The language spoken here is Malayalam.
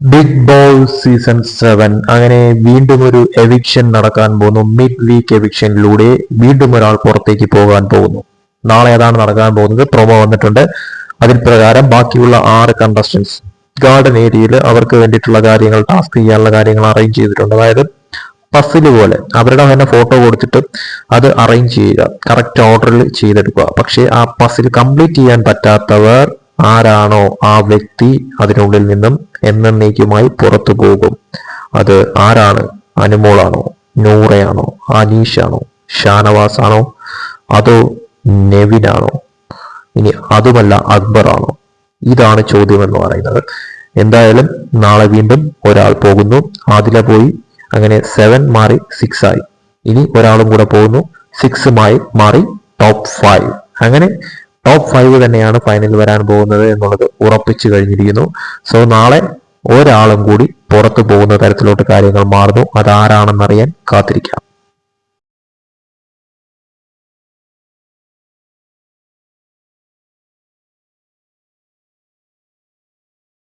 ബിഗ് ബോൾ സീസൺ സെവൻ അങ്ങനെ വീണ്ടും ഒരു എവിക്ഷൻ നടക്കാൻ പോകുന്നു. മിഡ് വീക്ക് എവിക്ഷനിലൂടെ വീണ്ടും ഒരാൾ പുറത്തേക്ക് പോകാൻ പോകുന്നു. നാളെ അതാണ് നടക്കാൻ പോകുന്നത്. പ്രൊമോ വന്നിട്ടുണ്ട്. അതിൽ പ്രകാരം ബാക്കിയുള്ള ആറ് കണ്ടസ്റ്റൻസ് ഗാർഡൻ ഏരിയയിൽ അവർക്ക് വേണ്ടിയിട്ടുള്ള കാര്യങ്ങൾ ടാസ്ക് ചെയ്യാനുള്ള കാര്യങ്ങൾ അറേഞ്ച് ചെയ്തിട്ടുണ്ട്. അതായത് പസിൽ പോലെ അവരുടെ തന്നെ ഫോട്ടോ കൊടുത്തിട്ട് അത് അറേഞ്ച് ചെയ്യുക. കറക്റ്റ് ഓർഡറിൽ ചെയ്തെടുക്കുക. പക്ഷേ ആ പസിൽ കംപ്ലീറ്റ് ചെയ്യാൻ പറ്റാത്തവർ ആരാണോ ആ വ്യക്തി അതിനുള്ളിൽ നിന്നും എന്നേക്കുമായി പുറത്തു പോകും. അത് ആരാണ്? അനുമോളാണോ? നൂറയാണോ? അനീഷാണോ? ഷാനവാസ് ആണോ അതോ നെവിനാണോ? ഇനി അതുമല്ല അക്ബർ ആണോ ഇതാണ് ചോദ്യം എന്ന് പറയുന്നത്. എന്തായാലും നാളെ വീണ്ടും ഒരാൾ പോകുന്നു. ആദില പോയി. അങ്ങനെ സെവൻ മാറി സിക്സ് ആയി. ഇനി ഒരാളും കൂടെ പോകുന്നു. സിക്സുമായി മാറി ടോപ്പ് ഫൈവ് അങ്ങനെ ടോപ്പ് ഫൈവ് തന്നെയാണ് ഫൈനൽ വരാൻ പോകുന്നത് എന്നുള്ളത് ഉറപ്പിച്ചു കഴിഞ്ഞിരിക്കുന്നു. സോ നാളെ ഒരാളും കൂടി പുറത്തു പോകുന്ന തരത്തിലോട്ട് കാര്യങ്ങൾ മാറുന്നു. അതാരാണെന്നറിയാൻ കാത്തിരിക്കാം.